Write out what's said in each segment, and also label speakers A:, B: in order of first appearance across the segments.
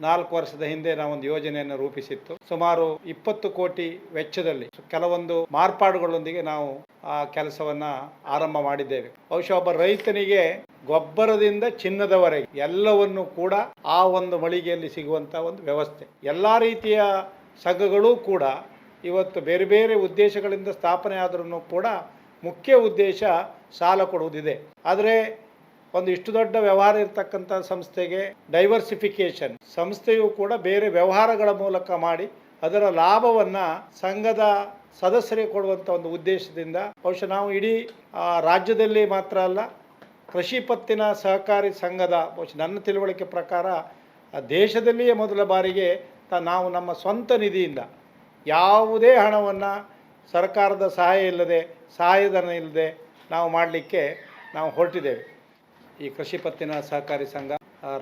A: ನಾಲ್ಕು ವರ್ಷದ ಹಿಂದೆ ನಾವೊಂದು ಯೋಜನೆಯನ್ನು ರೂಪಿಸಿತ್ತು. ಸುಮಾರು ಇಪ್ಪತ್ತು ಕೋಟಿ ವೆಚ್ಚದಲ್ಲಿ ಕೆಲವೊಂದು ಮಾರ್ಪಾಡುಗಳೊಂದಿಗೆ ನಾವು ಆ ಕೆಲಸವನ್ನ ಆರಂಭ ಮಾಡಿದ್ದೇವೆ. ಬಹುಶಃ ಒಬ್ಬ ರೈತನಿಗೆ ಗೊಬ್ಬರದಿಂದ ಚಿನ್ನದವರೆಗೆ ಎಲ್ಲವನ್ನು ಕೂಡ ಆ ಒಂದು ಮಳಿಗೆಯಲ್ಲಿ ಸಿಗುವಂಥ ಒಂದು ವ್ಯವಸ್ಥೆ. ಎಲ್ಲ ರೀತಿಯ ಸಂಘಗಳೂ ಕೂಡ ಇವತ್ತು ಬೇರೆ ಬೇರೆ ಉದ್ದೇಶಗಳಿಂದ ಸ್ಥಾಪನೆ ಆದ್ರೂ ಕೂಡ ಮುಖ್ಯ ಉದ್ದೇಶ ಸಾಲ ಕೊಡುವುದಿದೆ. ಆದರೆ ಒಂದು ಇಷ್ಟು ದೊಡ್ಡ ವ್ಯವಹಾರ ಇರತಕ್ಕಂಥ ಸಂಸ್ಥೆಗೆ ಡೈವರ್ಸಿಫಿಕೇಶನ್ ಸಂಸ್ಥೆಯು ಕೂಡ ಬೇರೆ ವ್ಯವಹಾರಗಳ ಮೂಲಕ ಮಾಡಿ ಅದರ ಲಾಭವನ್ನು ಸಂಘದ ಸದಸ್ಯರಿಗೆ ಕೊಡುವಂಥ ಒಂದು ಉದ್ದೇಶದಿಂದ ಬಹುಶಃ ನಾವು ಇಡೀ ರಾಜ್ಯದಲ್ಲಿ ಮಾತ್ರ ಅಲ್ಲ, ಕೃಷಿ ಪತ್ತಿನ ಸಹಕಾರಿ ಸಂಘದ ಬಹುಶಃ ನನ್ನ ತಿಳುವಳಿಕೆ ಪ್ರಕಾರ ದೇಶದಲ್ಲಿಯೇ ಮೊದಲ ಬಾರಿಗೆ ನಾವು ನಮ್ಮ ಸ್ವಂತ ನಿಧಿಯಿಂದ ಯಾವುದೇ ಹಣವನ್ನು ಸರ್ಕಾರದ ಸಹಾಯ ಇಲ್ಲದೆ, ಸಹಾಯಧನ ಇಲ್ಲದೆ ನಾವು ಮಾಡಲಿಕ್ಕೆ ನಾವು ಹೊರಟಿದ್ದೇವೆ. ಈ ಕೃಷಿ ಪತ್ತಿನ ಸಹಕಾರಿ ಸಂಘ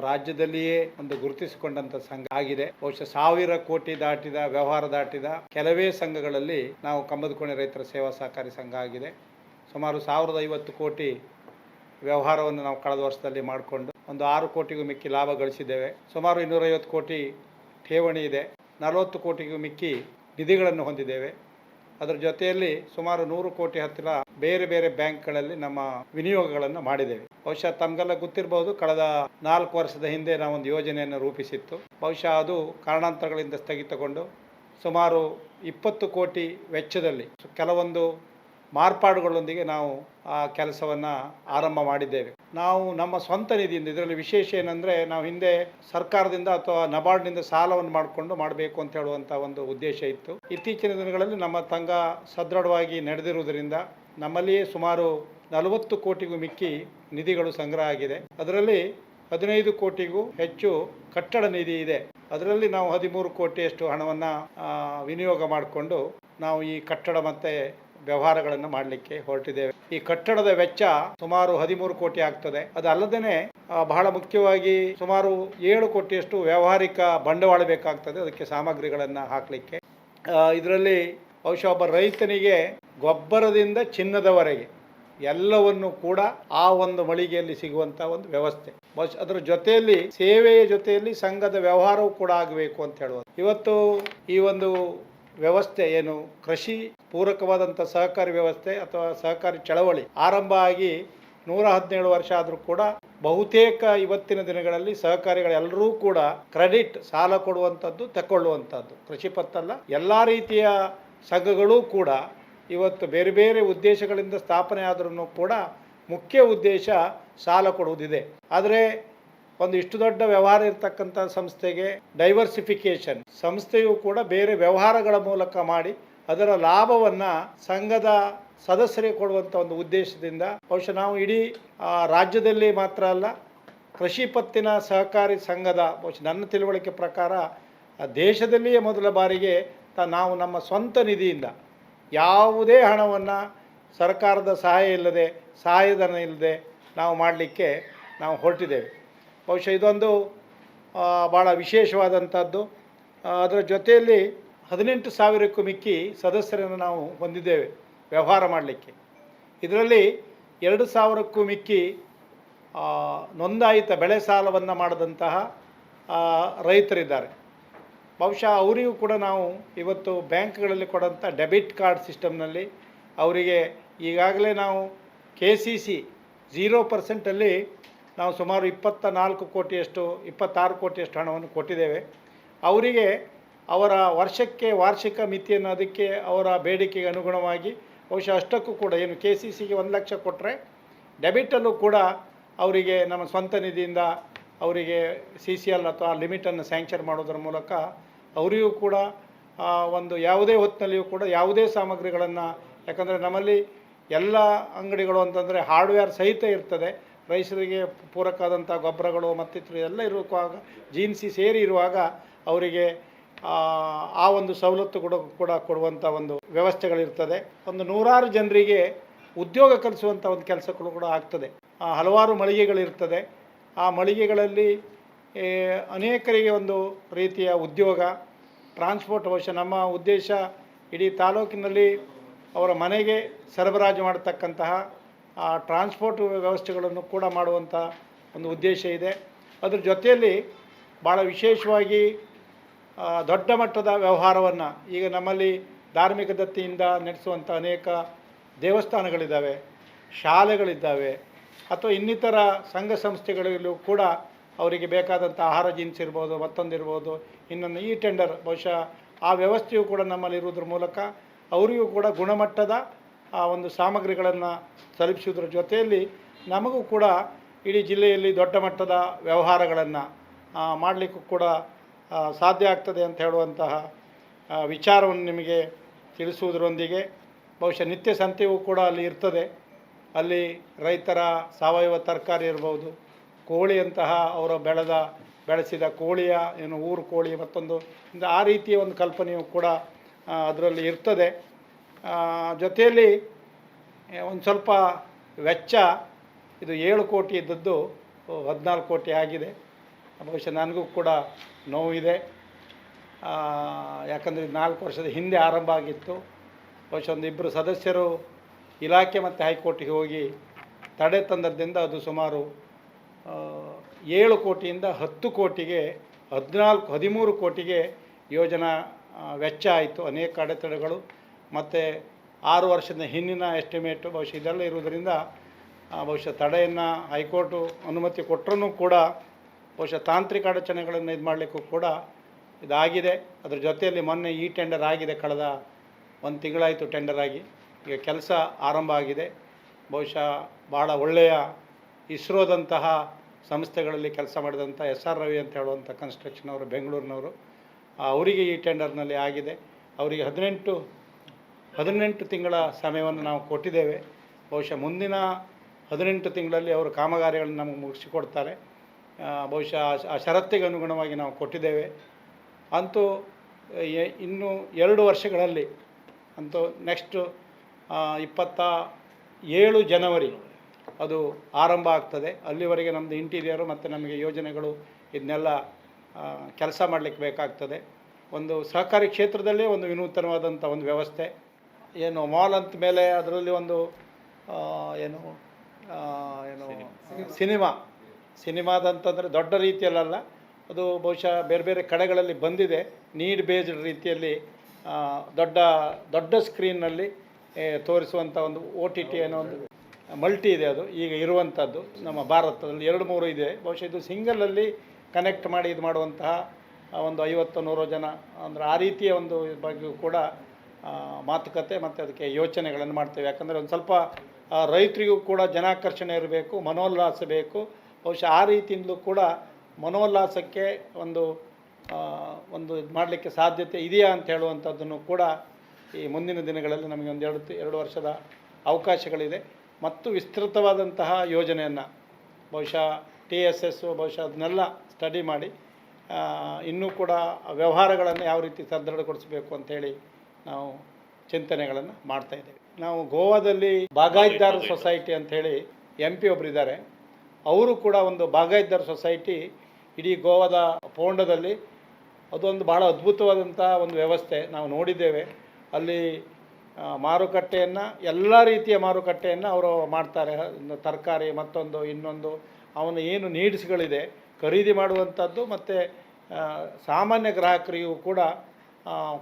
A: ರಾಜ್ಯದಲ್ಲಿಯೇ ಒಂದು ಗುರುತಿಸಿಕೊಂಡಂತ ಸಂಘ ಆಗಿದೆ. ಬಹುಶಃ ಸಾವಿರ ಕೋಟಿ ದಾಟಿದ, ವ್ಯವಹಾರ ದಾಟಿದ ಕೆಲವೇ ಸಂಘಗಳಲ್ಲಿ ನಾವು ಕಂಬದಕೋಣೆ ರೈತರ ಸೇವಾ ಸಹಕಾರಿ ಸಂಘ ಆಗಿದೆ. ಸುಮಾರು ಸಾವಿರದ ಐವತ್ತು ಕೋಟಿ ವ್ಯವಹಾರವನ್ನು ನಾವು ಕಳೆದ ವರ್ಷದಲ್ಲಿ ಮಾಡಿಕೊಂಡು ಒಂದು ಆರು ಕೋಟಿಗೂ ಮಿಕ್ಕಿ ಲಾಭ ಗಳಿಸಿದ್ದೇವೆ. ಸುಮಾರು ಇನ್ನೂರೈವತ್ತು ಕೋಟಿ ಠೇವಣಿ ಇದೆ. ನಲವತ್ತು ಕೋಟಿಗೂ ಮಿಕ್ಕಿ ನಿಧಿಗಳನ್ನು ಹೊಂದಿದ್ದೇವೆ. ಅದರ ಜೊತೆಯಲ್ಲಿ ಸುಮಾರು ನೂರು ಕೋಟಿ ಹತ್ತಿರ ಬೇರೆ ಬೇರೆ ಬ್ಯಾಂಕ್ಗಳಲ್ಲಿ ನಮ್ಮ ವಿನಿಯೋಗಗಳನ್ನು ಮಾಡಿದ್ದೇವೆ. ಬಹುಶಃ ತಮಗೆಲ್ಲ ಗೊತ್ತಿರಬಹುದು ಕಳೆದ ನಾಲ್ಕು ವರ್ಷದ ಹಿಂದೆ ನಾವೊಂದು ಯೋಜನೆಯನ್ನು ರೂಪಿಸಿತ್ತು. ಬಹುಶಃ ಅದು ಕಾರಣಾಂತರಗಳಿಂದ ಸ್ಥಗಿತಗೊಂಡು ಸುಮಾರು ಇಪ್ಪತ್ತು ಕೋಟಿ ವೆಚ್ಚದಲ್ಲಿ ಕೆಲವೊಂದು ಮಾರ್ಪಾಡುಗಳೊಂದಿಗೆ ನಾವು ಆ ಕೆಲಸವನ್ನು ಆರಂಭ ಮಾಡಿದ್ದೇವೆ. ನಾವು ನಮ್ಮ ಸ್ವಂತ ನಿಧಿಯಿಂದ, ಇದರಲ್ಲಿ ವಿಶೇಷ ಏನಂದರೆ ನಾವು ಹಿಂದೆ ಸರ್ಕಾರದಿಂದ ಅಥವಾ ನಬಾರ್ಡ್ನಿಂದ ಸಾಲವನ್ನು ಮಾಡಿಕೊಂಡು ಮಾಡಬೇಕು ಅಂತ ಹೇಳುವಂಥ ಒಂದು ಉದ್ದೇಶ ಇತ್ತು. ಇತ್ತೀಚಿನ ದಿನಗಳಲ್ಲಿ ನಮ್ಮ ತಂಗ ಸದೃಢವಾಗಿ ನಡೆದಿರುವುದರಿಂದ ನಮ್ಮಲ್ಲಿಯೇ ಸುಮಾರು ನಲವತ್ತು ಕೋಟಿಗೂ ಮಿಕ್ಕಿ ನಿಧಿಗಳು ಸಂಗ್ರಹ ಆಗಿದೆ. ಅದರಲ್ಲಿ ಹದಿನೈದು ಕೋಟಿಗೂ ಹೆಚ್ಚು ಕಟ್ಟಡ ನಿಧಿ ಇದೆ. ಅದರಲ್ಲಿ ನಾವು ಹದಿಮೂರು ಕೋಟಿಯಷ್ಟು ಹಣವನ್ನು ವಿನಿಯೋಗ ಮಾಡಿಕೊಂಡು ನಾವು ಈ ಕಟ್ಟಡ ಮತ್ತೆ ವ್ಯವಹಾರಗಳನ್ನು ಮಾಡಲಿಕ್ಕೆ ಹೊರಟಿದ್ದೇವೆ. ಈ ಕಟ್ಟಡದ ವೆಚ್ಚ ಸುಮಾರು ಹದಿಮೂರು ಕೋಟಿ ಆಗ್ತದೆ. ಅದಲ್ಲದೇ ಬಹಳ ಮುಖ್ಯವಾಗಿ ಸುಮಾರು ಏಳು ಕೋಟಿಯಷ್ಟು ವ್ಯಾವಹಾರಿಕ ಬಂಡವಾಳ ಬೇಕಾಗ್ತದೆ ಅದಕ್ಕೆ ಸಾಮಗ್ರಿಗಳನ್ನು ಹಾಕಲಿಕ್ಕೆ. ಇದರಲ್ಲಿ ಬಹುಶಃ ರೈತನಿಗೆ ಗೊಬ್ಬರದಿಂದ ಚಿನ್ನದವರೆಗೆ ಎಲ್ಲವನ್ನು ಕೂಡ ಆ ಒಂದು ಮಳಿಗೆಯಲ್ಲಿ ಸಿಗುವಂತ ಒಂದು ವ್ಯವಸ್ಥೆ. ಅದರ ಜೊತೆಯಲ್ಲಿ ಸೇವೆಯ ಜೊತೆಯಲ್ಲಿ ಸಂಘದ ವ್ಯವಹಾರವೂ ಕೂಡ ಆಗಬೇಕು ಅಂತ ಹೇಳುವುದು ಇವತ್ತು ಈ ಒಂದು ವ್ಯವಸ್ಥೆ ಏನು ಕೃಷಿ ಪೂರಕವಾದಂಥ ಸಹಕಾರಿ ವ್ಯವಸ್ಥೆ ಅಥವಾ ಸಹಕಾರಿ ಚಳವಳಿ ಆರಂಭ ಆಗಿ ನೂರ ಹದಿನೇಳು ವರ್ಷ ಆದರೂ ಕೂಡ ಬಹುತೇಕ ಇವತ್ತಿನ ದಿನಗಳಲ್ಲಿ ಸಹಕಾರಿಗಳೆಲ್ಲರೂ ಕೂಡ ಕ್ರೆಡಿಟ್ ಸಾಲ ಕೊಡುವಂಥದ್ದು ತಗೊಳ್ಳುವಂಥದ್ದು ಕೃಷಿ ಪತ್ತಲ್ಲ, ಎಲ್ಲ ರೀತಿಯ ಸಂಘಗಳೂ ಕೂಡ ಇವತ್ತು ಬೇರೆ ಬೇರೆ ಉದ್ದೇಶಗಳಿಂದ ಸ್ಥಾಪನೆ ಆದ್ರೂ ಕೂಡ ಮುಖ್ಯ ಉದ್ದೇಶ ಸಾಲ ಕೊಡುವುದಿದೆ. ಆದರೆ ಒಂದು ಇಷ್ಟು ದೊಡ್ಡ ವ್ಯವಹಾರ ಇರತಕ್ಕಂಥ ಸಂಸ್ಥೆಗೆ ಡೈವರ್ಸಿಫಿಕೇಶನ್ ಸಂಸ್ಥೆಯು ಕೂಡ ಬೇರೆ ವ್ಯವಹಾರಗಳ ಮೂಲಕ ಮಾಡಿ ಅದರ ಲಾಭವನ್ನು ಸಂಘದ ಸದಸ್ಯರಿಗೆ ಕೊಡುವಂಥ ಒಂದು ಉದ್ದೇಶದಿಂದ ಬಹುಶಃ ನಾವು ಇಡೀ ರಾಜ್ಯದಲ್ಲಿ ಮಾತ್ರ ಅಲ್ಲ, ಕೃಷಿ ಪತ್ತಿನ ಸಹಕಾರಿ ಸಂಘದ ಬಹುಶಃ ನನ್ನ ತಿಳುವಳಿಕೆ ಪ್ರಕಾರ ದೇಶದಲ್ಲಿಯೇ ಮೊದಲ ಬಾರಿಗೆ ನಾವು ನಮ್ಮ ಸ್ವಂತ ನಿಧಿಯಿಂದ ಯಾವುದೇ ಹಣವನ್ನು ಸರ್ಕಾರದ ಸಹಾಯ ಇಲ್ಲದೆ, ಸಹಾಯಧನ ಇಲ್ಲದೆ ನಾವು ಮಾಡಲಿಕ್ಕೆ ನಾವು ಹೊರಟಿದ್ದೇವೆ. ಬಹುಶಃ ಇದೊಂದು ಭಾಳ ವಿಶೇಷವಾದಂಥದ್ದು. ಅದರ ಜೊತೆಯಲ್ಲಿ ಹದಿನೆಂಟು ಸಾವಿರಕ್ಕೂ ಮಿಕ್ಕಿ ಸದಸ್ಯರನ್ನು ನಾವು ಹೊಂದಿದ್ದೇವೆ ವ್ಯವಹಾರ ಮಾಡಲಿಕ್ಕೆ. ಇದರಲ್ಲಿ ಎರಡು ಸಾವಿರಕ್ಕೂ ಮಿಕ್ಕಿ ನೋಂದಾಯಿತ ಬೆಳೆ ಸಾಲವನ್ನು ಮಾಡಿದಂತಹ ರೈತರಿದ್ದಾರೆ. ಬಹುಶಃ ಅವರಿಗೂ ಕೂಡ ನಾವು ಇವತ್ತು ಬ್ಯಾಂಕ್ಗಳಲ್ಲಿ ಕೊಡೋಂಥ ಡೆಬಿಟ್ ಕಾರ್ಡ್ ಸಿಸ್ಟಮ್ನಲ್ಲಿ ಅವರಿಗೆ ಈಗಾಗಲೇ ನಾವು ಕೆ ಸಿ ಸಿ ಝೀರೋ ಪರ್ಸೆಂಟಲ್ಲಿ ನಾವು ಸುಮಾರು ಇಪ್ಪತ್ತ ನಾಲ್ಕು ಕೋಟಿಯಷ್ಟು, ಇಪ್ಪತ್ತಾರು ಕೋಟಿಯಷ್ಟು ಹಣವನ್ನು ಕೊಟ್ಟಿದ್ದೇವೆ. ಅವರಿಗೆ ಅವರ ವರ್ಷಕ್ಕೆ ವಾರ್ಷಿಕ ಮಿತಿಯನ್ನು ಅದಕ್ಕೆ ಅವರ ಬೇಡಿಕೆಗೆ ಅನುಗುಣವಾಗಿ ಬಹುಶಃ ಅಷ್ಟಕ್ಕೂ ಕೂಡ ಏನು ಕೆ ಸಿ ಸಿಗೆ ಒಂದು ಲಕ್ಷ ಕೊಟ್ಟರೆ ಡೆಬಿಟಲ್ಲೂ ಕೂಡ ಅವರಿಗೆ ನಮ್ಮ ಸ್ವಂತ ನಿಧಿಯಿಂದ ಅವರಿಗೆ ಸಿ ಸಿ ಎಲ್ ಅಥವಾ ಲಿಮಿಟನ್ನು ಸ್ಯಾಂಕ್ಷನ್ ಮಾಡೋದ್ರ ಮೂಲಕ ಅವರಿಗೂ ಕೂಡ ಒಂದು ಯಾವುದೇ ಹೊತ್ತಿನಲ್ಲಿಯೂ ಕೂಡ ಯಾವುದೇ ಸಾಮಗ್ರಿಗಳನ್ನು ಯಾಕಂದರೆ ನಮ್ಮಲ್ಲಿ ಎಲ್ಲ ಅಂಗಡಿಗಳು ಅಂತಂದರೆ ಹಾರ್ಡ್ವೇರ್ ಸಹಿತ ಇರ್ತದೆ. ರೈತರಿಗೆ ಪೂರಕವಾದಂಥ ಗೊಬ್ಬರಗಳು ಮತ್ತಿತರ ಎಲ್ಲ ಇರುವಾಗ ಜೀನ್ಸಿ ಸೇರಿ ಇರುವಾಗ ಅವರಿಗೆ ಆ, ಒಂದು ಸವಲತ್ತು ಕೂಡ ಕೂಡ ಕೊಡುವಂಥ ಒಂದು ವ್ಯವಸ್ಥೆಗಳಿರ್ತದೆ. ಒಂದು ನೂರಾರು ಜನರಿಗೆ ಉದ್ಯೋಗ ಕಲಿಸುವಂಥ ಒಂದು ಕೆಲಸಗಳು ಕೂಡ ಆಗ್ತದೆ. ಹಲವಾರು ಮಳಿಗೆಗಳಿರ್ತದೆ. ಆ ಮಳಿಗೆಗಳಲ್ಲಿ ಅನೇಕರಿಗೆ ಒಂದು ರೀತಿಯ ಉದ್ಯೋಗ ಟ್ರಾನ್ಸ್ಪೋರ್ಟ್ ವರ್ಷ ನಮ್ಮ ಉದ್ದೇಶ ಇಡೀ ತಾಲೂಕಿನಲ್ಲಿ ಅವರ ಮನೆಗೆ ಸರಬರಾಜು ಮಾಡತಕ್ಕಂತಹ, ಆ ಟ್ರಾನ್ಸ್ಪೋರ್ಟ್ ವ್ಯವಸ್ಥೆಗಳನ್ನು ಕೂಡ ಮಾಡುವಂಥ ಒಂದು ಉದ್ದೇಶ ಇದೆ. ಅದರ ಜೊತೆಯಲ್ಲಿ ಭಾಳ ವಿಶೇಷವಾಗಿ ದೊಡ್ಡ ಮಟ್ಟದ ವ್ಯವಹಾರವನ್ನು ಈಗ ನಮ್ಮಲ್ಲಿ ಧಾರ್ಮಿಕ ದತ್ತಿಯಿಂದ ನಡೆಸುವಂಥ ಅನೇಕ ದೇವಸ್ಥಾನಗಳಿದ್ದಾವೆ, ಶಾಲೆಗಳಿದ್ದಾವೆ ಅಥವಾ ಇನ್ನಿತರ ಸಂಘ ಸಂಸ್ಥೆಗಳಲ್ಲೂ ಕೂಡ ಅವರಿಗೆ ಬೇಕಾದಂಥ ಆಹಾರ ಜೀನ್ಸ್ ಇರ್ಬೋದು ಮತ್ತೊಂದಿರ್ಬೋದು ಇನ್ನೊಂದು ಈ ಟೆಂಡರ್ ಬಹುಶಃ ಆ ವ್ಯವಸ್ಥೆಯು ಕೂಡ ನಮ್ಮಲ್ಲಿ ಇರುವುದ್ರ ಮೂಲಕ ಅವರಿಗೂ ಕೂಡ ಗುಣಮಟ್ಟದ ಆ ಒಂದು ಸಾಮಗ್ರಿಗಳನ್ನು ತಲುಪಿಸುವುದರ ಜೊತೆಯಲ್ಲಿ ನಮಗೂ ಕೂಡ ಇಡೀ ಜಿಲ್ಲೆಯಲ್ಲಿ ದೊಡ್ಡ ಮಟ್ಟದ ವ್ಯವಹಾರಗಳನ್ನು ಮಾಡಲಿಕ್ಕೂ ಕೂಡ ಸಾಧ್ಯ ಆಗ್ತದೆ ಅಂತ ಹೇಳುವಂತಹ ವಿಚಾರವನ್ನು ನಿಮಗೆ ತಿಳಿಸುವುದರೊಂದಿಗೆ ಬಹುಶಃ ನಿತ್ಯ ಸಂತೆಯೂ ಕೂಡ ಅಲ್ಲಿ ಇರ್ತದೆ. ಅಲ್ಲಿ ರೈತರ ಸಾವಯವ ತರಕಾರಿ ಇರ್ಬೋದು, ಕೋಳಿಯಂತಹ ಅವರು ಬೆಳೆದ, ಬೆಳೆಸಿದ ಕೋಳಿಯ, ಏನು ಊರು ಕೋಳಿ ಮತ್ತೊಂದು ಆ ರೀತಿಯ ಒಂದು ಕಲ್ಪನೆಯು ಕೂಡ ಅದರಲ್ಲಿ ಇರ್ತದೆ. ಜೊತೆಯಲ್ಲಿ ಒಂದು ಸ್ವಲ್ಪ ವೆಚ್ಚ, ಇದು ಏಳು ಕೋಟಿ ಇದ್ದದ್ದು ಹದಿನಾಲ್ಕು ಕೋಟಿ ಆಗಿದೆ. ಬಹುಶಃ ನನಗೂ ಕೂಡ ನೋವಿದೆ ಯಾಕಂದರೆ ನಾಲ್ಕು ವರ್ಷದ ಹಿಂದೆ ಆರಂಭ ಆಗಿತ್ತು. ಬಹುಶಃ ಒಂದು ಇಬ್ಬರು ಸದಸ್ಯರು ಇಲಾಖೆ ಮತ್ತು ಹೈಕೋರ್ಟಿಗೆ ಹೋಗಿ ತಡೆ ತಂದದ್ದರಿಂದ ಅದು ಸುಮಾರು ಏಳು ಕೋಟಿಯಿಂದ ಹತ್ತು ಕೋಟಿಗೆ, ಹದಿನಾಲ್ಕು, ಹದಿಮೂರು ಕೋಟಿಗೆ ಯೋಜನಾ ವೆಚ್ಚ ಆಯಿತು. ಅನೇಕ ಅಡೆತಡೆಗಳು ಮತ್ತು ಆರು ವರ್ಷದ ಹಿಂದಿನ ಎಸ್ಟಿಮೇಟು ಬಹುಶಃ ಇದೆಲ್ಲ ಇರುವುದರಿಂದ ಬಹುಶಃ ತಡೆಯನ್ನು ಹೈಕೋರ್ಟು ಅನುಮತಿ ಕೊಟ್ಟರೂ ಕೂಡ, ಬಹುಶಃ ತಾಂತ್ರಿಕ ಅಡಚಣೆಗಳನ್ನು ಇದು ಮಾಡಲಿಕ್ಕೂ ಕೂಡ ಇದಾಗಿದೆ. ಅದರ ಜೊತೆಯಲ್ಲಿ ಮೊನ್ನೆ ಈ ಟೆಂಡರ್ ಆಗಿದೆ. ಕಳೆದ ಒಂದು ತಿಂಗಳಾಯಿತು ಟೆಂಡರ್ ಆಗಿ. ಈಗ ಕೆಲಸ ಆರಂಭ ಆಗಿದೆ. ಬಹುಶಃ ಭಾಳ ಒಳ್ಳೆಯ ಇಸ್ರೋದಂತಹ ಸಂಸ್ಥೆಗಳಲ್ಲಿ ಕೆಲಸ ಮಾಡಿದಂಥ ಎಸ್ ಆರ್ ರವಿ ಅಂತ ಹೇಳುವಂಥ ಕನ್ಸ್ಟ್ರಕ್ಷನ್ ಅವರು ಬೆಂಗಳೂರಿನವರು. ಅವರಿಗೆ ಈ ಟೆಂಡರ್ನಲ್ಲಿ ಆಗಿದೆ. ಅವರಿಗೆ ಹದಿನೆಂಟು ಹದಿನೆಂಟು ತಿಂಗಳ ಸಮಯವನ್ನು ನಾವು ಕೊಟ್ಟಿದ್ದೇವೆ. ಬಹುಶಃ ಮುಂದಿನ ಹದಿನೆಂಟು ತಿಂಗಳಲ್ಲಿ ಅವರು ಕಾಮಗಾರಿಗಳನ್ನು ನಮಗೆ ಮುಗಿಸಿಕೊಡ್ತಾರೆ. ಬಹುಶಃ ಆ- ಷರತ್ತಿಗೆ ಅನುಗುಣವಾಗಿ ನಾವು ಕೊಟ್ಟಿದ್ದೇವೆ. ಅಂತೂ ಇನ್ನು ಎರಡು ವರ್ಷಗಳಲ್ಲಿ, ಅಂತೂ ನೆಕ್ಸ್ಟು ಇಪ್ಪತ್ತ ಏಳು ಜನವರಿ ಅದು ಆರಂಭ ಆಗ್ತದೆ. ಅಲ್ಲಿವರೆಗೆ ನಮ್ಮದು ಇಂಟೀರಿಯರು ಮತ್ತು ನಮಗೆ ಯೋಜನೆಗಳು ಇದನ್ನೆಲ್ಲ ಕೆಲಸ ಮಾಡಲಿಕ್ಕೆ ಬೇಕಾಗ್ತದೆ. ಒಂದು ಸಹಕಾರಿ ಕ್ಷೇತ್ರದಲ್ಲೇ ಒಂದು ವಿನೂತನವಾದಂಥ ಒಂದು ವ್ಯವಸ್ಥೆ. ಏನು ಮಾಲ್ ಅಂತ ಮೇಲೆ ಅದರಲ್ಲಿ ಒಂದು ಏನು ಏನು ಸಿನಿಮಾ. ಸಿನಿಮಾದಂತಂದರೆ ದೊಡ್ಡ ರೀತಿಯಲ್ಲ ಅದು ಬಹುಶಃ ಬೇರೆ ಬೇರೆ ಕಡೆಗಳಲ್ಲಿ ಬಂದಿದೆ. ನೀಡ್ ಬೇಸ್ಡ್ ರೀತಿಯಲ್ಲಿ ದೊಡ್ಡ ದೊಡ್ಡ ಸ್ಕ್ರೀನ್ನಲ್ಲಿ ತೋರಿಸುವಂಥ ಒಂದು ಒ ಟಿ ಟಿ ಅನ್ನೋ ಒಂದು ಮಲ್ಟಿ ಇದೆ ಅದು. ಈಗ ಇರುವಂಥದ್ದು ನಮ್ಮ ಭಾರತದಲ್ಲಿ ಎರಡು ಮೂರು ಇದೆ. ಬಹುಶಃ ಇದು ಸಿಂಗಲಲ್ಲಿ ಕನೆಕ್ಟ್ ಮಾಡಿ ಇದು ಮಾಡುವಂತಹ ಒಂದು ಐವತ್ತು ನೂರು ಜನ ಅಂದರೆ ಆ ರೀತಿಯ ಒಂದು ಬಗ್ಗೆ ಬಗ್ಗೆಯೂ ಕೂಡ ಮಾತುಕತೆ ಮತ್ತು ಅದಕ್ಕೆ ಯೋಚನೆಗಳನ್ನು ಮಾಡ್ತೇವೆ. ಯಾಕಂದರೆ ಒಂದು ಸ್ವಲ್ಪ ರೈತರಿಗೂ ಕೂಡ ಜನಾಕರ್ಷಣೆ ಇರಬೇಕು, ಮನೋಲ್ಲಾಸ ಬೇಕು. ಬಹುಶಃ ಆ ರೀತಿಯಿಂದಲೂ ಕೂಡ ಮನೋಲ್ಲಾಸಕ್ಕೆ ಒಂದು ಒಂದು ಇದು ಮಾಡಲಿಕ್ಕೆ ಸಾಧ್ಯತೆ ಇದೆಯಾ ಅಂತ ಹೇಳುವಂಥದ್ದನ್ನು ಕೂಡ ಈ ಮುಂದಿನ ದಿನಗಳಲ್ಲಿ ನಮಗೆ ಒಂದೆರಡು ಎರಡು ವರ್ಷದ ಅವಕಾಶಗಳಿದೆ. ಮತ್ತು ವಿಸ್ತೃತವಾದಂತಹ ಯೋಜನೆಯನ್ನು ಬಹುಶಃ ಟಿ ಎಸ್ ಎಸ್ಸು ಬಹುಶಃ ಅದನ್ನೆಲ್ಲ ಸ್ಟಡಿ ಮಾಡಿ ಇನ್ನೂ ಕೂಡ ವ್ಯವಹಾರಗಳನ್ನು ಯಾವ ರೀತಿ ಸದೃಢಗೊಳಿಸಬೇಕು ಅಂಥೇಳಿ ನಾವು ಚಿಂತನೆಗಳನ್ನು ಮಾಡ್ತಾ ಇದ್ದೇವೆ. ನಾವು ಗೋವಾದಲ್ಲಿ ಬಾಗಾಯಿದಾರ ಸೊಸೈಟಿ ಅಂಥೇಳಿ ಎಂ ಪಿ ಒಬ್ಬರಿದ್ದಾರೆ ಅವರು ಕೂಡ ಒಂದು ಬಾಗಾಯಿದಾರ ಸೊಸೈಟಿ ಇಡೀ ಗೋವಾದ ಪೋಂಡದಲ್ಲಿ ಅದೊಂದು ಭಾಳ ಅದ್ಭುತವಾದಂಥ ಒಂದು ವ್ಯವಸ್ಥೆ ನಾವು ನೋಡಿದ್ದೇವೆ. ಅಲ್ಲಿ ಮಾರುಕಟ್ಟೆಯನ್ನು, ಎಲ್ಲ ರೀತಿಯ ಮಾರುಕಟ್ಟೆಯನ್ನು ಅವರು ಮಾಡ್ತಾರೆ. ತರಕಾರಿ ಮತ್ತೊಂದು, ಇನ್ನೊಂದು, ಅವನು ಏನು ನೀಡ್ಸ್ಗಳಿದೆ, ಖರೀದಿ ಮಾಡುವಂಥದ್ದು ಮತ್ತು ಸಾಮಾನ್ಯ ಗ್ರಾಹಕರಿಗೂ ಕೂಡ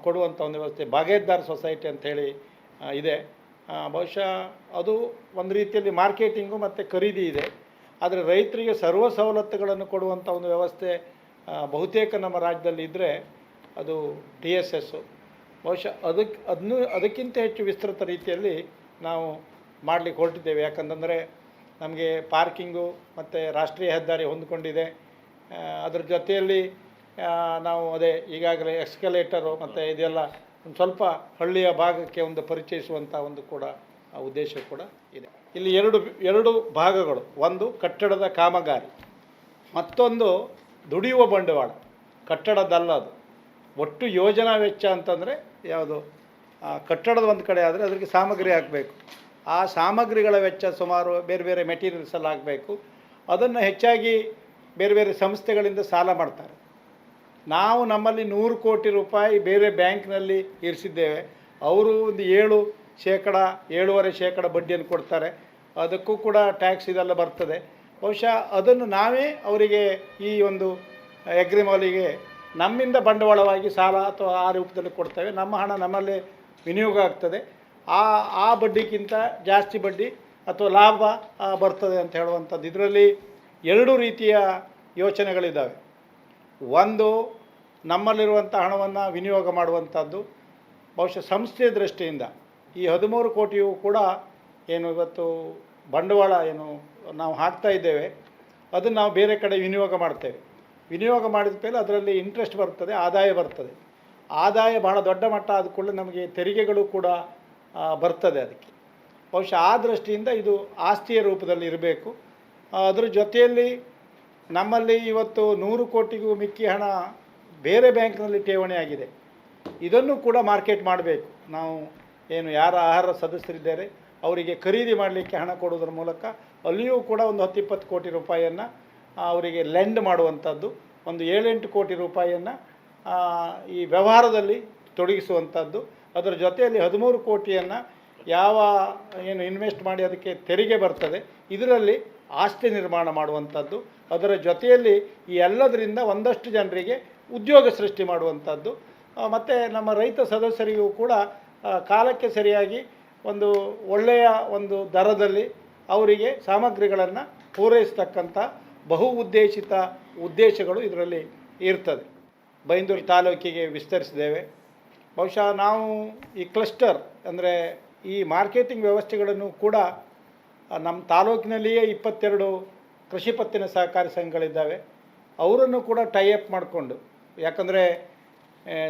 A: ಕೊಡುವಂಥ ಒಂದು ವ್ಯವಸ್ಥೆ, ಬಾಗೇದಾರ್ ಸೊಸೈಟಿ ಅಂಥೇಳಿ ಇದೆ. ಬಹುಶಃ ಅದು ಒಂದು ರೀತಿಯಲ್ಲಿ ಮಾರ್ಕೆಟಿಂಗು ಮತ್ತು ಖರೀದಿ ಇದೆ. ಆದರೆ ರೈತರಿಗೆ ಸರ್ವ ಸವಲತ್ತುಗಳನ್ನು ಕೊಡುವಂಥ ಒಂದು ವ್ಯವಸ್ಥೆ ಬಹುತೇಕ ನಮ್ಮ ರಾಜ್ಯದಲ್ಲಿ ಇದ್ದರೆ ಅದು ಡಿ ಎಸ್ ಎಸ್ಸು ಬಹುಶಃ ಅದಕ್ಕೆ ಅದನ್ನು ಅದಕ್ಕಿಂತ ಹೆಚ್ಚು ವಿಸ್ತೃತ ರೀತಿಯಲ್ಲಿ ನಾವು ಮಾಡಲಿಕ್ಕೆ ಹೊರಟಿದ್ದೇವೆ. ಯಾಕಂತಂದರೆ ನಮಗೆ ಪಾರ್ಕಿಂಗು ಮತ್ತು ರಾಷ್ಟ್ರೀಯ ಹೆದ್ದಾರಿ ಹೊಂದಿಕೊಂಡಿದೆ. ಅದರ ಜೊತೆಯಲ್ಲಿ ನಾವು ಅದೇ ಈಗಾಗಲೇ ಎಕ್ಸ್ಕಲೇಟರು ಮತ್ತು ಇದೆಲ್ಲ ಒಂದು ಸ್ವಲ್ಪ ಹಳ್ಳಿಯ ಭಾಗಕ್ಕೆ ಒಂದು ಪರಿಚಯಿಸುವಂಥ ಒಂದು ಕೂಡ ಉದ್ದೇಶ ಕೂಡ ಇದೆ. ಇಲ್ಲಿ ಎರಡು ಎರಡು ಭಾಗಗಳು. ಒಂದು ಕಟ್ಟಡದ ಕಾಮಗಾರಿ, ಮತ್ತೊಂದು ದುಡಿಯುವ ಬಂಡವಾಳ. ಕಟ್ಟಡದಲ್ಲದು ಒಟ್ಟು ಯೋಜನಾ ವೆಚ್ಚ ಅಂತಂದರೆ ಯಾವುದು ಕಟ್ಟಡದ ಒಂದು ಕಡೆ ಆದರೆ ಅದಕ್ಕೆ ಸಾಮಗ್ರಿ ಹಾಕಬೇಕು. ಆ ಸಾಮಗ್ರಿಗಳ ವೆಚ್ಚ ಸುಮಾರು ಬೇರೆ ಬೇರೆ ಮೆಟೀರಿಯಲ್ಸ್ ಎಲ್ಲ ಆಗಬೇಕು ಅದನ್ನು ಹೆಚ್ಚಾಗಿ ಬೇರೆ ಬೇರೆ ಸಂಸ್ಥೆಗಳಿಂದ ಸಾಲ ಮಾಡ್ತಾರೆ. ನಾವು ನಮ್ಮಲ್ಲಿ ನೂರು ಕೋಟಿ ರೂಪಾಯಿ ಬೇರೆ ಬ್ಯಾಂಕ್ನಲ್ಲಿ ಇರಿಸಿದ್ದೇವೆ. ಅವರು ಒಂದು ಏಳು ಶೇಕಡ ಏಳುವರೆ ಶೇಕಡ ಬಡ್ಡಿಯನ್ನು ಕೊಡ್ತಾರೆ. ಅದಕ್ಕೂ ಕೂಡ ಟ್ಯಾಕ್ಸ್ ಇದೆಲ್ಲ ಬರ್ತದೆ. ಬಹುಶಃ ಅದನ್ನು ನಾವೇ ಅವರಿಗೆ ಈ ಒಂದು ಎಗ್ರಿಮಾಲಿಗೆ ನಮ್ಮಿಂದ ಬಂಡವಾಳವಾಗಿ ಸಾಲ ಅಥವಾ ಆ ರೂಪದಲ್ಲಿ ಕೊಡ್ತೇವೆ. ನಮ್ಮ ಹಣ ನಮ್ಮಲ್ಲೇ ವಿನಿಯೋಗ ಆಗ್ತದೆ. ಆ ಆ ಬಡ್ಡಿಗಿಂತ ಜಾಸ್ತಿ ಬಡ್ಡಿ ಅಥವಾ ಲಾಭ ಬರ್ತದೆ ಅಂತ ಹೇಳುವಂಥದ್ದು. ಇದರಲ್ಲಿ ಎರಡು ರೀತಿಯ ಯೋಚನೆಗಳಿದ್ದಾವೆ. ಒಂದು, ನಮ್ಮಲ್ಲಿರುವಂಥ ಹಣವನ್ನು ವಿನಿಯೋಗ ಮಾಡುವಂಥದ್ದು. ಬಹುಶಃ ಸಂಸ್ಥೆಯ ದೃಷ್ಟಿಯಿಂದ ಈ ಹದಿಮೂರು ಕೋಟಿಯೂ ಕೂಡ ಏನು ಇವತ್ತು ಬಂಡವಾಳ ಏನು ನಾವು ಹಾಕ್ತಾ ಇದ್ದೇವೆ. ಅದನ್ನು ನಾವು ಬೇರೆ ಕಡೆ ವಿನಿಯೋಗ ಮಾಡ್ತೇವೆ. ವಿನಿಯೋಗ ಮಾಡಿದ ಮೇಲೆ ಅದರಲ್ಲಿ ಇಂಟ್ರೆಸ್ಟ್ ಬರ್ತದೆ, ಆದಾಯ ಬರ್ತದೆ. ಆದಾಯ ಬಹಳ ದೊಡ್ಡ ಮಟ್ಟ ಆದ ಕೂಡಲೇ ನಮಗೆ ತೆರಿಗೆಗಳು ಕೂಡ ಬರ್ತದೆ ಅದಕ್ಕೆ. ಬಹುಶಃ ಆ ದೃಷ್ಟಿಯಿಂದ ಇದು ಆಸ್ತಿಯ ರೂಪದಲ್ಲಿ ಇರಬೇಕು. ಅದರ ಜೊತೆಯಲ್ಲಿ ನಮ್ಮಲ್ಲಿ ಇವತ್ತು ನೂರು ಕೋಟಿಗೂ ಮಿಕ್ಕಿ ಹಣ ಬೇರೆ ಬ್ಯಾಂಕ್ನಲ್ಲಿ ಠೇವಣಿ ಆಗಿದೆ. ಇದನ್ನು ಕೂಡ ಮಾರ್ಕೆಟ್ ಮಾಡಬೇಕು. ನಾವು ಏನು ಯಾರ ಆಹಾರ ಸದಸ್ಯರಿದ್ದಾರೆ, ಅವರಿಗೆ ಖರೀದಿ ಮಾಡಲಿಕ್ಕೆ ಹಣ ಕೊಡುವುದರ ಮೂಲಕ ಅಲ್ಲಿಯೂ ಕೂಡ ಒಂದು ಹತ್ತು ಇಪ್ಪತ್ತು ಕೋಟಿ ರೂಪಾಯಿಯನ್ನು ಅವರಿಗೆ ಲೆಂಡ್ ಮಾಡುವಂಥದ್ದು, ಒಂದು ಏಳೆಂಟು ಕೋಟಿ ರೂಪಾಯಿಯನ್ನು ಈ ವ್ಯವಹಾರದಲ್ಲಿ ತೊಡಗಿಸುವಂಥದ್ದು. ಅದರ ಜೊತೆಯಲ್ಲಿ ಹದಿಮೂರು ಕೋಟಿಯನ್ನು ಯಾವ, ಏನು ಇನ್ವೆಸ್ಟ್ ಮಾಡಿ ಅದಕ್ಕೆ ತೆರಿಗೆ ಬರ್ತದೆ, ಇದರಲ್ಲಿ ಆಸ್ತಿ ನಿರ್ಮಾಣ ಮಾಡುವಂಥದ್ದು. ಅದರ ಜೊತೆಯಲ್ಲಿ ಈ ಎಲ್ಲದರಿಂದ ಒಂದಷ್ಟು ಜನರಿಗೆ ಉದ್ಯೋಗ ಸೃಷ್ಟಿ ಮಾಡುವಂಥದ್ದು. ಮತ್ತು ನಮ್ಮ ರೈತ ಸದಸ್ಯರಿಗೂ ಕೂಡ ಕಾಲಕ್ಕೆ ಸರಿಯಾಗಿ ಒಂದು ಒಳ್ಳೆಯ ಒಂದು ದರದಲ್ಲಿ ಅವರಿಗೆ ಸಾಮಗ್ರಿಗಳನ್ನು ಪೂರೈಸ್ತಕ್ಕಂಥ ಬಹು ಉದ್ದೇಶಿತ ಉದ್ದೇಶಗಳು ಇದರಲ್ಲಿ ಇರ್ತದೆ. ಬೈಂದೂರು ತಾಲೂಕಿಗೆ ವಿಸ್ತರಿಸಿದ್ದೇವೆ. ಬಹುಶಃ ನಾವು ಈ ಕ್ಲಸ್ಟರ್ ಅಂದರೆ ಈ ಮಾರ್ಕೆಟಿಂಗ್ ವ್ಯವಸ್ಥೆಗಳನ್ನು ಕೂಡ ನಮ್ಮ ತಾಲೂಕಿನಲ್ಲಿಯೇ ಇಪ್ಪತ್ತೆರಡು ಕೃಷಿ ಪತ್ತಿನ ಸಹಕಾರಿ ಸಂಘಗಳಿದ್ದಾವೆ. ಅವರನ್ನು ಕೂಡ ಟೈ ಅಪ್ ಮಾಡಿಕೊಂಡು, ಯಾಕಂದರೆ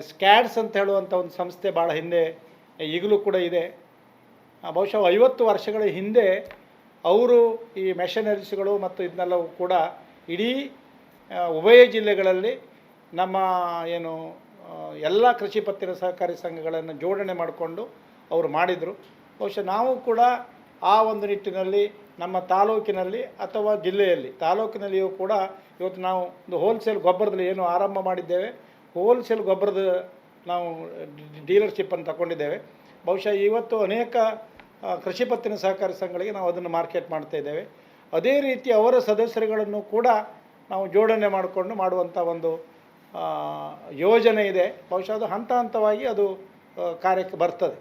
A: ಸ್ಕ್ಯಾಡ್ಸ್ ಅಂತ ಹೇಳುವಂಥ ಒಂದು ಸಂಸ್ಥೆ ಭಾಳ ಹಿಂದೆ ಈಗಲೂ ಕೂಡ ಇದೆ. ಬಹುಶಃ ಐವತ್ತು ವರ್ಷಗಳ ಹಿಂದೆ ಅವರು ಈ ಮೆಷನರೀಸ್ಗಳು ಮತ್ತು ಇದನ್ನೆಲ್ಲವೂ ಕೂಡ ಇಡೀ ಉಭಯ ಜಿಲ್ಲೆಗಳಲ್ಲಿ ನಮ್ಮ ಏನು ಎಲ್ಲ ಕೃಷಿ ಪತ್ತಿನ ಸಹಕಾರಿ ಸಂಘಗಳನ್ನು ಜೋಡಣೆ ಮಾಡಿಕೊಂಡು ಅವರು ಮಾಡಿದರು. ಬಹುಶಃ ನಾವು ಕೂಡ ಆ ಒಂದು ನಿಟ್ಟಿನಲ್ಲಿ ನಮ್ಮ ತಾಲೂಕಿನಲ್ಲಿ ಅಥವಾ ಜಿಲ್ಲೆಯಲ್ಲಿ, ತಾಲೂಕಿನಲ್ಲಿಯೂ ಕೂಡ ಇವತ್ತು ನಾವು ಒಂದು ಹೋಲ್ಸೇಲ್ ಗೊಬ್ಬರದಲ್ಲಿ ಏನು ಆರಂಭ ಮಾಡಿದ್ದೇವೆ. ಹೋಲ್ಸೇಲ್ ಗೊಬ್ಬರದ ನಾವು ಡೀಲರ್ಶಿಪ್ಪನ್ನು ತಗೊಂಡಿದ್ದೇವೆ. ಬಹುಶಃ ಇವತ್ತು ಅನೇಕ ಕೃಷಿ ಪತ್ತಿನ ಸಹಕಾರಿ ಸಂಘಗಳಿಗೆ ನಾವು ಅದನ್ನು ಮಾರ್ಕೆಟ್ ಮಾಡ್ತಾ ಇದ್ದೇವೆ. ಅದೇ ರೀತಿ ಅವರ ಸದಸ್ಯರುಗಳನ್ನು ಕೂಡ ನಾವು ಜೋಡಣೆ ಮಾಡಿಕೊಂಡು ಮಾಡುವಂಥ ಒಂದು ಯೋಜನೆ ಇದೆ. ಬಹುಶಃ ಅದು ಹಂತ ಹಂತವಾಗಿ ಅದು ಕಾರ್ಯಕ್ಕೆ ಬರ್ತದೆ.